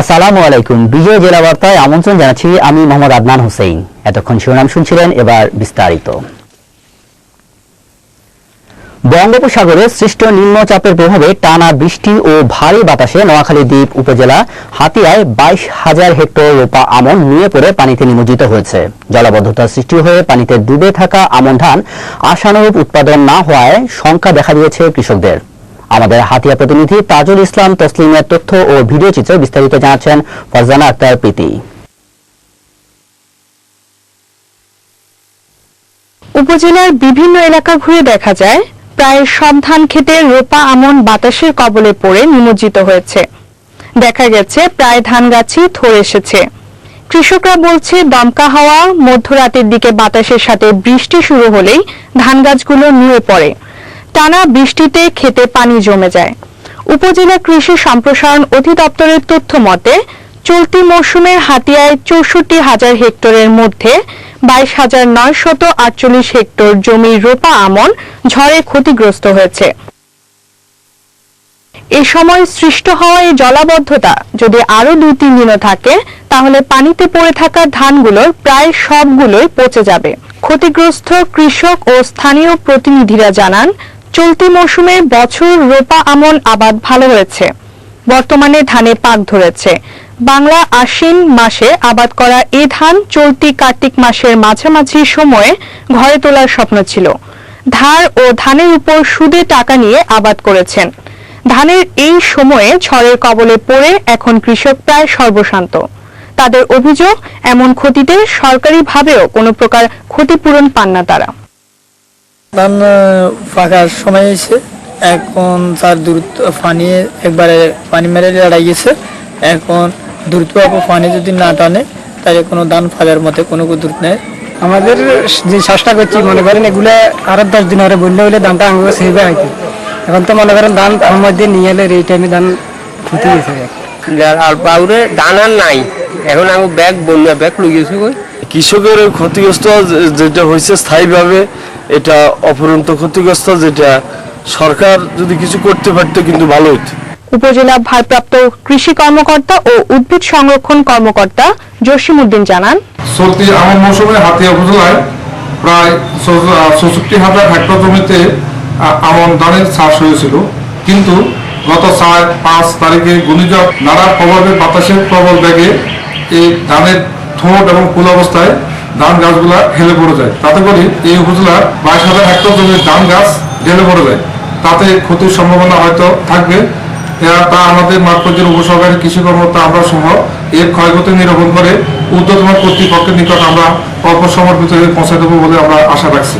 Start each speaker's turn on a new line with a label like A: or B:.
A: আসসালামু আলাইকুম। বিজয় জেলা বার্তায় আমন্ত্রণ জানাচ্ছি আমি মোহাম্মদ আদনান হোসেন এতক্ষণ শিরোনাম শুনছিলেন, এবার বিস্তারিত। বঙ্গোপসাগরে সৃষ্ট নিম্নচাপের প্রভাবে টানা বৃষ্টি ও ভারী বাতাসে নোয়াখালী দ্বীপ উপজেলা হাতিয়ায় বাইশ হাজার হেক্টর রোপা আমন নিয়ে পড়ে পানিতে নিমজ্জিত হয়েছে। জলাবদ্ধতা সৃষ্টি হয়ে পানিতে ডুবে থাকা আমন ধান আশানুরূপ উৎপাদন না হওয়ায় শঙ্কা দেখা দিয়েছে কৃষকদের। আমাদের হাতিয়া প্রতিনিধি তাজুল ইসলাম তসলিমের তথ্য ও ভিডিও চিত্রে বিস্তারিত জানাচ্ছেন ফারজানা আক্তার প্রীতি
B: উপজেলার বিভিন্ন এলাকা ঘুরে দেখা যায়, প্রায় সব ধান খেতে রোপা আমন বাতাসের কবলে পড়ে নিমজ্জিত হয়েছে। দেখা গেছে, প্রায় ধান গাছই থরে এসেছে। কৃষকরা বলছে, দমকা হাওয়া, মধ্যরাতের দিকে বাতাসের সাথে বৃষ্টি শুরু হলেই ধান গাছগুলো নুয়ে পড়ে। টানা বৃষ্টিতে খেতে পানি জমে যায়। উপজেলা কৃষি সম্প্রসারণ অধিদপ্তরের তথ্য মতে, চলতি মৌসুমে হাতিয়ায় চৌষট্টি হাজার হেক্টরের মধ্যে বাইশ হাজার নয়শত আটচল্লিশ হেক্টর জমির রোপা আমন ঝড়ে ক্ষতিগ্রস্ত হয়েছে। এ সময় সৃষ্ট হওয়া এই জলাবদ্ধতা যদি আরও দুই তিন দিনও থাকে, তাহলে পানিতে পড়ে থাকা ধানগুলোর প্রায় সবগুলোই পচে যাবে। ক্ষতিগ্রস্ত কৃষক ও স্থানীয় প্রতিনিধিরা জানান চলতি মৌসুমে বছর রোপা আমন আবাদ ভালো হয়েছে। বর্তমানে ধানে পাক ধরেছে। বাংলা আশ্বিন মাসে আবাদ করা এ ধান চলতি কার্তিক মাসের মাঝামাঝি সময়ে ঘরে তোলার স্বপ্ন ছিল। ধার ও ধানের উপর সুদে টাকা নিয়ে আবাদ করেছেন। ধানের এই সময়ে ঝড়ের কবলে পড়ে এখন কৃষক প্রায় সর্বশান্ত। তাদের অভিযোগ, এমন ক্ষতিতে সরকারিভাবেও কোনো প্রকার ক্ষতিপূরণ পান না তারা।
C: ধান পাকার সময় এসে এখন তার দূরত্ব পানি একবারে পানি মেরে দাঁড়াই গেছে। এখন দ্রুত পানি যদি না টানে তাহলে কোনো ধান ফাঁকার মতে কোনো দূর নেই।
D: আমাদের যে চেষ্টা করছি মনে করেন এগুলো আরও দশ দিন আরে বললে হলে দামটা আমাকে সেবে হয়তো। এখন তো মনে করেন ধান সময় দিয়ে নিয়ে এলে এই টাইমে ধান ফুটে গেছে
E: আর পাউরে দানার নাই। এখন আমি ব্যাগ বন্যা ব্যাগ লই গেছি কই?
F: কৃষকের ওই ক্ষতিগ্রস্ত যেটা হয়েছে স্থায়ীভাবে এটা অপরন্ত ক্ষতিগ্রস্ত যেটা সরকার যদি কিছু করতে পারতো কিন্তু ভালো হতো
B: উপজেলা ভারপ্রাপ্ত কৃষি কর্মকর্তা ও উদ্ভিদ সংরক্ষণ কর্মকর্তা জসিম উদ্দিন জানান
G: চলতি আমন মৌসুমে হাতিয়া উপজেলায় প্রায় চৌষট্টি হাজার হেক্টর জমিতে আমন ধানের চাষ হয়েছিল। কিন্তু গত চার পাঁচ তারিখে ঘূর্ণিঝড় নানা প্রভাবে বাতাসের প্রবল বেগে এই ধানের ঠোঁট এবং ফুল অবস্থায় ধান গাছগুলা হেলে পড়ে যায়। তাতে করে এই উপজেলার বাইশ হাজার হেক্টর জমির ধান গাছ ঢেলে পড়ে যায়। তাতে ক্ষতির সম্ভাবনা হয়তো থাকবে। তা আমাদের মাঠপর্যের উপসহকারী কৃষি কর্মকর্তা আমরা সহ এর ক্ষয়ক্ষতি নিরূপণ করে উদ্যোগ কর্তৃপক্ষের নিকট আমরা অল্প হয়ে পৌঁছে দেবো বলে আমরা আশা রাখছি।